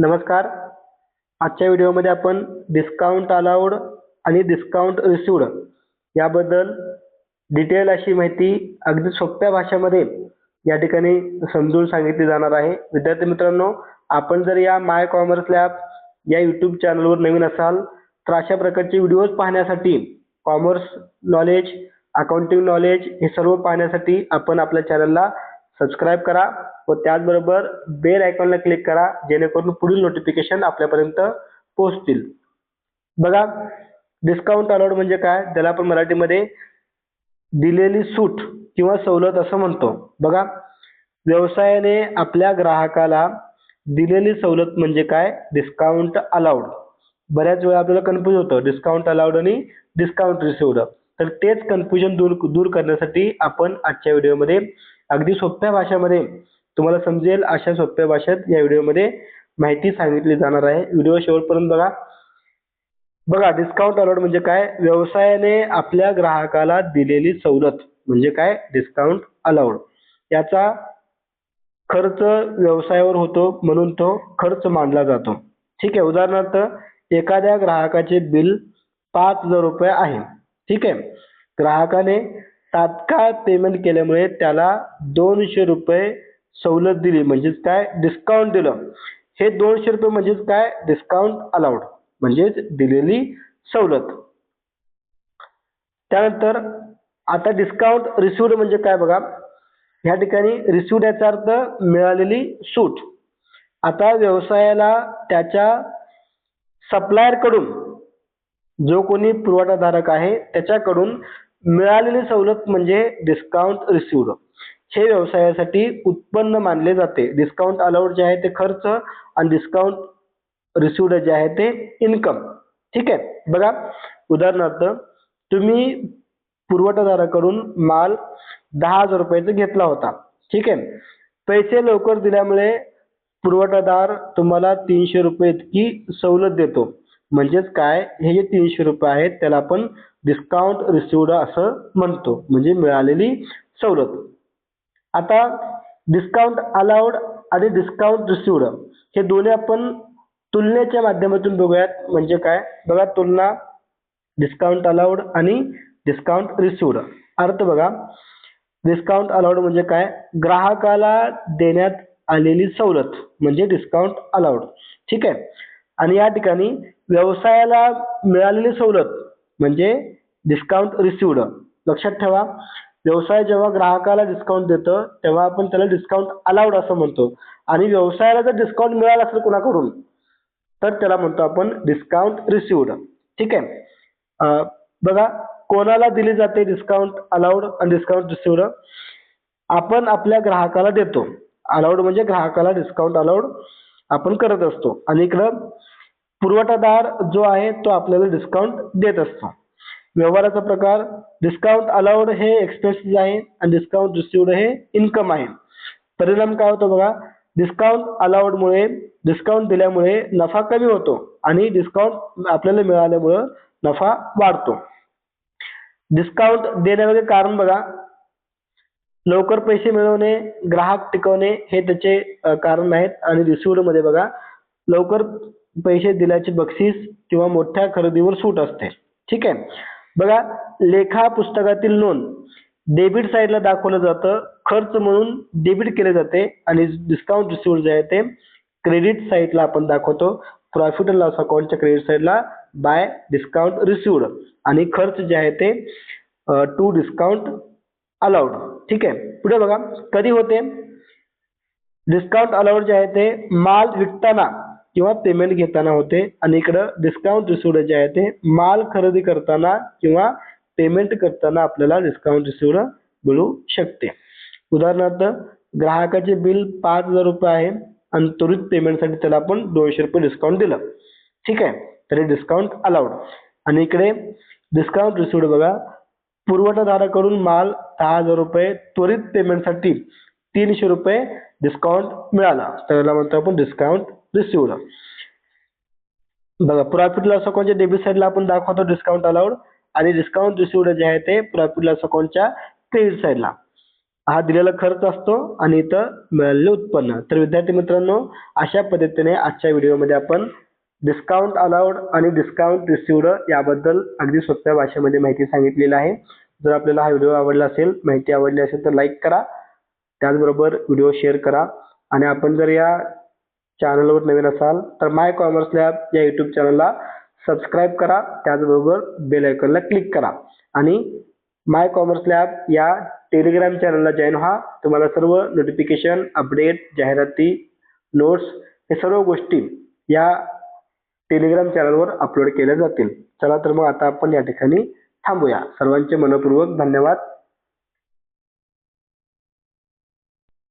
नमस्कार. आजच्या व्हिडिओमध्ये आपण डिस्काउंट अलाउड आणि डिस्काउंट रिसिवड याबद्दल डिटेल अशी माहिती अगदी सोप्या भाषेमध्ये या ठिकाणी समजून सांगितली जाणार आहे. विद्यार्थी मित्रांनो आपण जर या माय कॉमर्स लॅब या यूट्यूब चॅनलवर नवीन असाल तर अशा प्रकारचे व्हिडिओज पाहण्यासाठी कॉमर्स नॉलेज अकाउंटिंग नॉलेज हे सर्व पाहण्यासाठी आपण आपल्या चॅनलला सबस्क्राईब करा व त्याचबरोबर बेल आयकॉनला क्लिक करा जेणेकरून पुढील नोटिफिकेशन आपल्यापर्यंत पोहोचतील. बघा डिस्काउंट अलाउड म्हणजे काय? त्याला आपण मराठीमध्ये दिलेली सूट किंवा सवलत असं म्हणतो. बघा व्यवसायाने आपल्या ग्राहकाला दिलेली सवलत म्हणजे काय? डिस्काउंट अलाउड बऱ्याच वेळा आपल्याला कन्फ्यूज होतं. डिस्काउंट अलाउड आणि डिस्काउंट रिसिवड तर तेच कन्फ्युजन दूर दूर करण्यासाठी आपण आजच्या व्हिडिओमध्ये अगदी सोप्या भाषेमध्ये तुम्हाला समजेल अशा सोप्या भाषेत या व्हिडिओमध्ये माहिती सांगितली जाणार आहे. व्हिडिओ शेवटपर्यंत बघा. बघा डिस्काउंट अलॉट म्हणजे काय? व्यवसायाने आपल्या ग्राहकाला दिलेली सवलत म्हणजे काय? डिस्काउंट अलाउड याचा खर्च व्यवसायावर होतो म्हणून तो खर्च मानला जातो. ठीक आहे उदाहरणार्थ एखाद्या ग्राहकाचे बिल पाच हजार रुपये आहे. ठीक आहे? ग्राहकाने तात्काळ पेमेंट केल्यामुळे त्याला दोनशे रुपये सवलत दिली. म्हणजेच काय? डिस्काउंट दिलं. हे दोनशे रुपये म्हणजेच काय? डिस्काउंट अलाउड म्हणजेच दिलेली सवलत. त्यानंतर आता डिस्काउंट रिसिवड म्हणजे काय बघा? ह्या ठिकाणी रिसिवड याचा अर्थ मिळालेली सूट. आता व्यवसायाला त्याच्या सप्लायरकडून जो कोणी पुरवठाधारक आहे त्याच्याकडून मिळालेली सवलत म्हणजे डिस्काउंट रिसिवड हे व्यवसायासाठी उत्पन्न मानले जाते. डिस्काउंट अलाउड जे आहे ते खर्च आणि डिस्काउंट रिसिवड जे आहे ते इन्कम ठीक आहे? बघा उदाहरणार्थ तुम्ही पुरवठादाराकडून माल दहा हजार रुपयाचा घेतला होता. ठीक आहे? पैसे लवकर दिल्यामुळे पुरवठादार तुम्हाला तीनशे रुपये इतकी सवलत देतो. म्हणजेच काय? हे जे तीनशे रुपये आहेत त्याला आपण डिस्काउंट रिसिवड असं म्हणतो. म्हणजे मिळालेली सवलत. आता डिस्काउंट अलाउड आणि डिस्काउंट रिसिवड हे दोन्ही आपण तुलनेच्या माध्यमातून बघूयात. म्हणजे काय? बघा तुलना डिस्काउंट अलाउड आणि डिस्काउंट रिसिवड अर्थ बघा. डिस्काउंट अलाउड म्हणजे काय? ग्राहकाला देण्यात आलेली सवलत म्हणजे डिस्काउंट अलाउड ठीक आहे? आणि या ठिकाणी व्यवसायाला मिळालेली सवलत म्हणजे डिस्काउंट रिसिवड लक्षात ठेवा व्यवसाय जेव्हा ग्राहकाला डिस्काउंट देतं तेव्हा आपण त्याला डिस्काउंट अलाउड असं म्हणतो. आणि व्यवसायाला जर डिस्काउंट मिळाला असेल कोणाकडून तर त्याला म्हणतो आपण डिस्काउंट रिसिवड ठीक आहे? बघा कोणाला दिली जाते डिस्काउंट अलाउड आणि डिस्काउंट रिसिवड आपण आपल्या ग्राहकाला देतो. अलाउड म्हणजे ग्राहकाला डिस्काउंट अलाउड आपण करत असतो. आणि इकडं पुरवठादार जो आहे तो आपल्याला डिस्काउंट देत असतो. व्यवहाराचा प्रकार डिस्काउंट अलाउड हे एक्सपेन्सेस आहे आणि डिस्काउंट रिसिवड हे इन्कम आहे. परिणाम काय होतो बघा डिस्काउंट अलाउडमुळे डिस्काउंट दिल्यामुळे नफा कमी होतो आणि डिस्काउंट आपल्याला मिळाल्यामुळं नफा वाढतो. डिस्काउंट देण्यामध्ये कारण बघा लवकर पैसे मिळवणे ग्राहक टिकवणे हे त्याचे कारण आहेत. आणि रिसिवडमध्ये बघा लवकर पैसे दिल्याचे बक्षीस किंवा मोठ्या खरेदीवर सूट असते. ठीक आहे? बघा लेखा पुस्तकातील नोंद. डेबिट साईडला दाखवलं जातं. खर्च म्हणून डेबिट केले जाते आणि डिस्काउंट रिसिवड जे आहे ते क्रेडिट साईडला आपण दाखवतो. प्रॉफिट अँड लॉस अकाउंटच्या क्रेडिट साईडला बाय डिस्काउंट रिसिवड आणि खर्च जे आहे ते टू डिस्काउंट अलाउड ठीक आहे. पुढे बघा. कधी होते? डिस्काउंट अलाउड जे आहे ते माल विकताना किंवा पेमेंट घेताना होते. आणि इकडं डिस्काउंट रिसिवड जे आहे ते माल खरेदी करताना किंवा पेमेंट करताना आपल्याला डिस्काउंट रिसिवड मिळू शकते. उदाहरणार्थ ग्राहकाचे बिल पाच हजार रुपये आहे आणि त्वरित पेमेंटसाठी त्याला आपण दोनशे रुपये डिस्काउंट दिलं. ठीक आहे. तर हे डिस्काउंट अलाउड आणि इकडे डिस्काउंट रिसिवड बघा. पुरवठादाराकडून माल दहा हजार रुपये त्वरित पेमेंटसाठी तीनशे रुपये डिस्काउंट मिळाला. तर याला म्हणतो आपण डिस्काउंट रिसिवड बघा प्रॉफिट लॉस अकाउंटच्या डेबिट साईडला आपण दाखवतो डिस्काउंट अलाउड आणि डिस्काउंट रिसिवड जे आहे ते प्रॉफिट लॉस अकाउंटच्या क्रेडिट साईडला हा दिलेला खर्च असतो आणि इथं मिळालेलं उत्पन्न. तर विद्यार्थी मित्रांनो अशा पद्धतीने आजच्या व्हिडिओमध्ये आपण डिस्काउंट अलाउड आणि डिस्काउंट रिसिवड याबद्दल अगदी सोप्या भाषेमध्ये माहिती सांगितलेली आहे. जर आपल्याला हा व्हिडिओ आवडला असेल माहिती आवडली असेल तर लाईक करा. त्याचबरोबर व्हिडिओ शेअर करा. आणि आपण जर या चॅनलवर नवीन असाल तर माय कॉमर्स लॅब या यूट्यूब चॅनलला सबस्क्राईब करा. त्याचबरोबर बेल आयकॉनला क्लिक करा. आणि माय कॉमर्स लॅब या टेलिग्राम चॅनलला जॉईन व्हा. तुम्हाला सर्व नोटिफिकेशन अपडेट जाहिराती नोट्स हे सर्व गोष्टी या टेलिग्राम चॅनलवर अपलोड केल्या जातील. चला तर मग आता आपण या ठिकाणी थांबूया. सर्वांचे मनपूर्वक धन्यवाद.